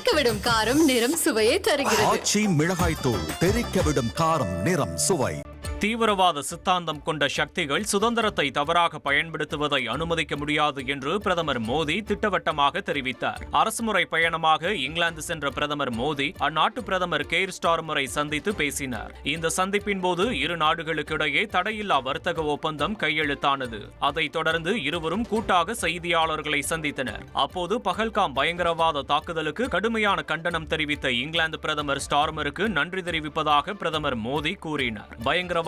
தெறிக்க விடும் காரம் நிறம் சுவையை தருகிறது. ஆச்சி மிளகாய் தூள் தெறிக்க விடும் காரம் நிறம் சுவை. தீவிரவாத சித்தாந்தம் கொண்ட சக்திகள் சுதந்திரத்தை தவறாக பயன்படுத்துவதை அனுமதிக்க முடியாது என்று பிரதமர் மோடி திட்டவட்டமாக தெரிவித்தார். அரசுமுறை பயணமாக இங்கிலாந்து சென்ற பிரதமர் மோடி அந்நாட்டு பிரதமர் கேர் ஸ்டார்மரை சந்தித்து பேசினார். இந்த சந்திப்பின் போது இரு நாடுகளுக்கிடையே தடையில்லா வர்த்தக ஒப்பந்தம் கையெழுத்தானது. அதைத் தொடர்ந்து இருவரும் கூட்டாக செய்தியாளர்களை சந்தித்தனர். அப்போது பகல்காம் பயங்கரவாத தாக்குதலுக்கு கடுமையான கண்டனம் தெரிவித்த இங்கிலாந்து பிரதமர் ஸ்டார்மருக்கு நன்றி தெரிவிப்பதாக பிரதமர் மோடி கூறினார்.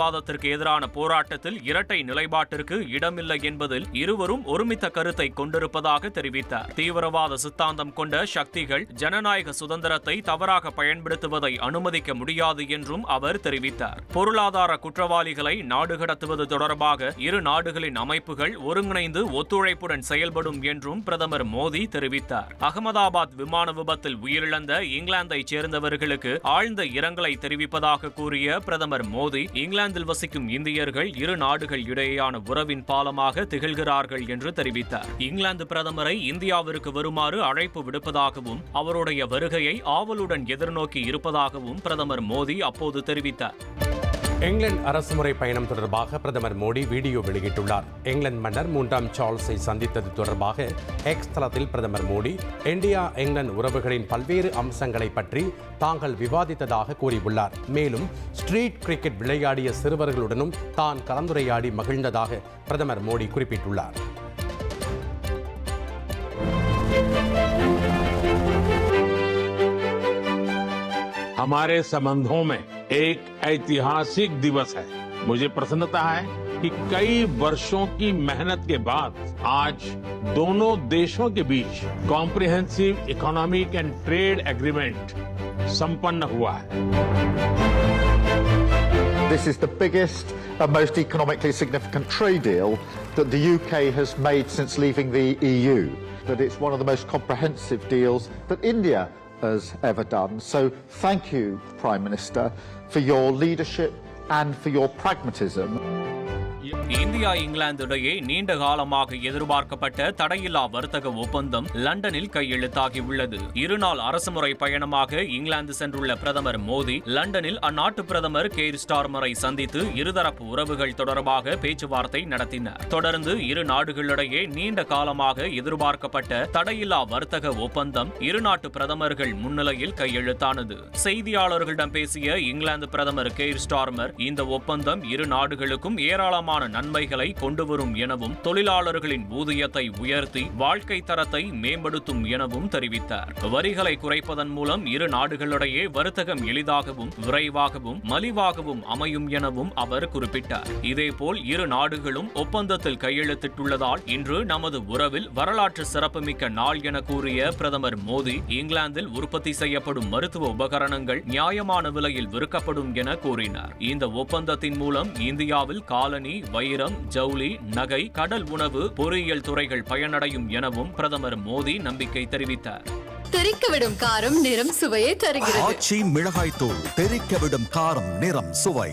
பயங்கரவாதத்திற்கு எதிரான போராட்டத்தில் இரட்டை நிலைப்பாட்டிற்கு இடமில்லை என்பதில் இருவரும் ஒருமித்த கருத்தை கொண்டிருப்பதாக தெரிவித்தார். தீவிரவாத சித்தாந்தம் கொண்ட சக்திகள் ஜனநாயக சுதந்திரத்தை தவறாக பயன்படுத்துவதை அனுமதிக்க முடியாது என்றும் அவர் தெரிவித்தார். பொருளாதார குற்றவாளிகளை நாடு கடத்துவது தொடர்பாக இரு நாடுகளின் அமைப்புகள் ஒருங்கிணைந்து ஒத்துழைப்புடன் செயல்படும் என்றும் பிரதமர் மோடி தெரிவித்தார். அகமதாபாத் விமான விபத்தில் உயிரிழந்த இங்கிலாந்தைச் சேர்ந்தவர்களுக்கு ஆழ்ந்த இரங்கலை தெரிவிப்பதாக கூறிய பிரதமர் மோடி இங்கிலாந்தில் வசிக்கும் இந்தியர்கள் இரு நாடுகள் இடையேயான உறவின் பாலமாக திகழ்கிறார்கள் என்று தெரிவித்தார். இங்கிலாந்து பிரதமரை இந்தியாவிற்கு வருமாறு அழைப்பு விடுப்பதாகவும் அவருடைய வருகையை ஆவலுடன் எதிர்நோக்கி இருப்பதாகவும் பிரதமர் மோடி அப்போது தெரிவித்தார். இங்கிலாந்து அரசுமுறை பயணம் தொடர்பாக பிரதமர் மோடி வீடியோ வெளியிட்டுள்ளார் இங்கிலாந்து மன்னர் மூன்றாம் சார்ல்ஸை சந்தித்தது தொடர்பாக எக்ஸ் தளத்தில் பிரதமர் மோடி இந்தியா இங்கிலாந்து உறவுகளின் பல்வேறு அம்சங்களை பற்றி தாங்கள் விவாதித்ததாக கூறியுள்ளார் மேலும் ஸ்ட்ரீட் கிரிக்கெட் விளையாடிய சிறுவர்களுடனும் தான் கலந்துரையாடி மகிழ்ந்ததாக பிரதமர் மோடி குறிப்பிட்டுள்ளார் हमारे संबंधों में एक ऐतिहासिक दिवस है। मुझे प्रसन्नता है कि कई वर्षों की मेहनत के बाद आज दोनों देशों के बीच comprehensive economic and trade agreement संपन्न हुआ है। This is the biggest most economically significant trade deal that the UK has made since leaving the EU, that it's one of the most comprehensive deals that India has ever done. So thank you, Prime Minister, for your leadership and for your pragmatism. India England இடையே நீண்ட காலமாக எதிர்பார்க்கப்பட்ட தடையில்லா வர்த்தக ஒப்பந்தம் லண்டனில் கையெழுத்தாகி உள்ளது இருநாள் அரசுமுறை பயணமாக இங்கிலாந்து சென்றுள்ள பிரதமர் மோடி லண்டனில் அந்நாட்டு பிரதமர் கெய்ர் ஸ்டார்மரை சந்தித்து இருதரப்பு உறவுகள் தொடர்பாக பேச்சுவார்த்தை நடத்தினார். தொடர்ந்து இரு நாடுகளிடையே நீண்ட காலமாக எதிர்பார்க்கப்பட்ட தடையில்லா வர்த்தக ஒப்பந்தம் இரு நாட்டு பிரதமர்கள் முன்னிலையில் கையெழுத்தானது. செய்தியாளர்களிடம் பேசிய இங்கிலாந்து பிரதமர் கெய்ர் ஸ்டார்மர் இந்த ஒப்பந்தம் இரு நாடுகளுக்கும் ஏராளமான நன்மைகளை கொண்டு வரும் எனவும் தொழிலாளர்களின் ஊதியத்தை உயர்த்தி வாழ்க்கை தரத்தை மேம்படுத்தும் எனவும் தெரிவித்தார். வரிகளை குறைப்பதன் மூலம் இரு நாடுகளிடையே வர்த்தகம் எளிதாகவும் விரைவாகவும் மலிவாகவும் அமையும் எனவும் அவர் குறிப்பிட்டார். இதேபோல் இரு நாடுகளும் ஒப்பந்தத்தில் கையெழுத்திட்டுள்ளதால் இன்று நமது உறவில் வரலாற்று சிறப்புமிக்க நாள் என கூறிய பிரதமர் மோடி இங்கிலாந்தில் உற்பத்தி செய்யப்படும் மருத்துவ உபகரணங்கள் நியாயமான விலையில் விற்கப்படும் என கூறினார். இந்த ஒப்பந்தத்தின் மூலம் இந்தியாவில் காலனி வைரம் ஜவுளி நகை கடல் உணவு பொறியியல் துறைகள் பயனடையும் எனவும் பிரதமர் மோடி நம்பிக்கை தெரிவித்தார். தெறிக்கவிடும் காரம் நிறம் சுவையை தருகிறது. ஆச்சி மிளகாய் தூள் தெறிக்க விடும் காரம் நிறம் சுவை.